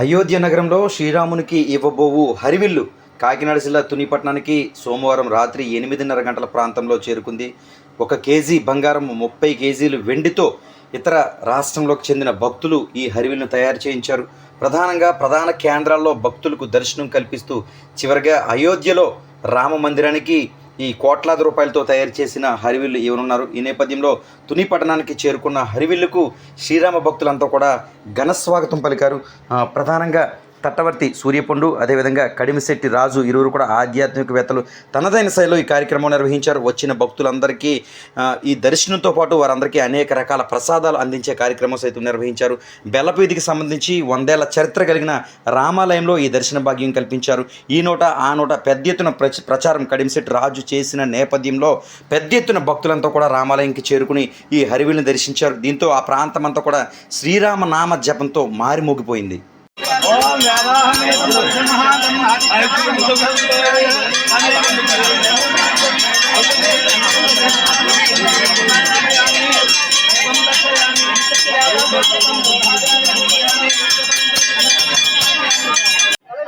అయోధ్య నగరంలో శ్రీరామునికి ఇవ్వబోవు హరివిల్లు. కాకినాడ జిల్లా తునిపట్నానికి సోమవారం రాత్రి ఎనిమిదిన్నర గంటల ప్రాంతంలో చేరుకుంది. ఒక కేజీ బంగారం ముప్పై కేజీలు వెండితో ఇతర రాష్ట్రంలోకి చెందిన భక్తులు ఈ హరివిల్ను తయారు చేయించారు. ప్రధానంగా ప్రధాన కేంద్రాల్లో భక్తులకు దర్శనం కల్పిస్తూ చివరిగా అయోధ్యలో రామ మందిరానికి ఈ కోట్లాది రూపాయలతో తయారు చేసిన హరివిల్లు ఇవ్వనున్నారు ఈ నేపథ్యంలో తుని పట్టణానికి చేరుకున్న హరివిల్లుకు శ్రీరామ భక్తులంతా కూడా ఘన స్వాగతం పలికారు. ప్రధానంగా తట్టవర్తి సూర్యపండు అదేవిధంగా కడిమిశెట్టి రాజు ఇరువురు కూడా ఆధ్యాత్మికవేత్తలు. తనదైన శైలిలో ఈ కార్యక్రమం నిర్వహించారు. వచ్చిన భక్తులందరికీ ఈ దర్శనంతో పాటు వారందరికీ అనేక రకాల ప్రసాదాలు అందించే కార్యక్రమం సైతం నిర్వహించారు. బెల్లపీదికి సంబంధించి వందేళ్ళ చరిత్ర కలిగిన రామాలయంలో ఈ దర్శన భాగ్యం కల్పించారు. ఈ నోట ఆ నోట పెద్ద ఎత్తున ప్రచ ప్రచారం కడిమిశెట్టి రాజు చేసిన నేపథ్యంలో పెద్ద ఎత్తున భక్తులంతా కూడా రామాలయంకి చేరుకుని ఈ హరివిల్ని దర్శించారు. దీంతో ఆ ప్రాంతమంతా కూడా శ్రీరామ నామ జపంతో మారిమోగిపోయింది.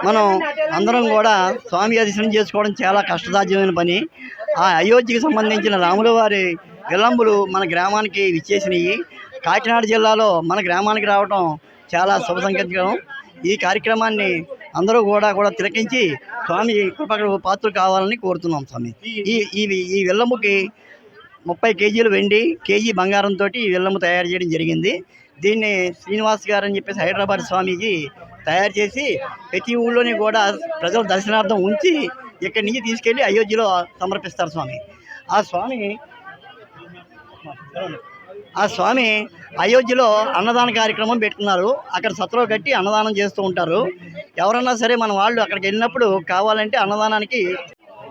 మనం అందరం కూడా స్వామి దర్శనం చేసుకోవడం చాలా కష్టసాధ్యమైన పని. ఆ అయోధ్యకి సంబంధించిన రాముల వారి విలంబులు మన గ్రామానికి విచ్చేసినవి కాకినాడ జిల్లాలో మన గ్రామానికి రావడం చాలా శుభ సంకేతం. ఈ కార్యక్రమాన్ని అందరూ కూడా కూడా తిలకించి స్వామి కృపకు పాత్రలు కావాలని కోరుతున్నాం స్వామి. ఈ ఈ ఈ విల్లముకి ముప్పై కేజీలు వెండి కేజీ బంగారంతో ఈ విల్లము తయారు చేయడం జరిగింది. దీన్ని శ్రీనివాస్ గారు అని చెప్పేసి హైదరాబాద్ స్వామీజీ తయారు చేసి ప్రతి ఊళ్ళోని కూడా ప్రజల దర్శనార్థం ఉంచి ఇక్కడి నుంచి తీసుకెళ్ళి అయోధ్యలో సమర్పిస్తారు స్వామి. ఆ స్వామి ఆ స్వామి అయోధ్యలో అన్నదాన కార్యక్రమం పెట్టుకున్నారు. అక్కడ సత్రం కట్టి అన్నదానం చేస్తూ ఉంటారు. ఎవరన్నా సరే మన వాళ్ళు అక్కడికి వెళ్ళినప్పుడు కావాలంటే అన్నదానానికి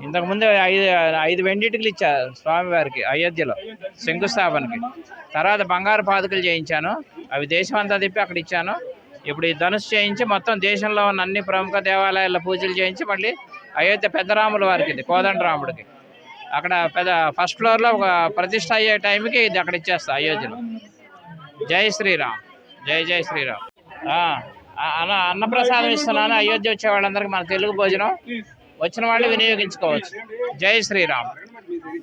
ఇంతకుముందు ఐదు ఐదు వెండిటికలు ఇచ్చారు స్వామివారికి అయోధ్యలో శంకుస్థాపనకి. తర్వాత బంగారు పాదుకలు చేయించాను. అవి దేశం అంతా తిప్పి అక్కడ ఇచ్చాను. ఇప్పుడు ఈ ధనుసు చేయించి మొత్తం దేశంలో ఉన్న అన్ని ప్రముఖ దేవాలయాల పూజలు చేయించి మళ్ళీ అయోధ్య పెద్దరాముల వారికి ఇది కోదండరాముడికి అక్కడ పెద్ద ఫస్ట్ ఫ్లోర్లో ఒక ప్రతిష్ట అయ్యే టైంకి ఇది అక్కడ ఇచ్చేస్తా అయోధ్యలో. జై శ్రీరామ్. జై జై శ్రీరామ్. అన్న అన్నప్రసాదం ఇస్తున్నాను. అయోధ్య వచ్చే వాళ్ళందరికీ మన తెలుగు భోజనం. వచ్చిన వాళ్ళు వినియోగించుకోవచ్చు. జై శ్రీరామ్.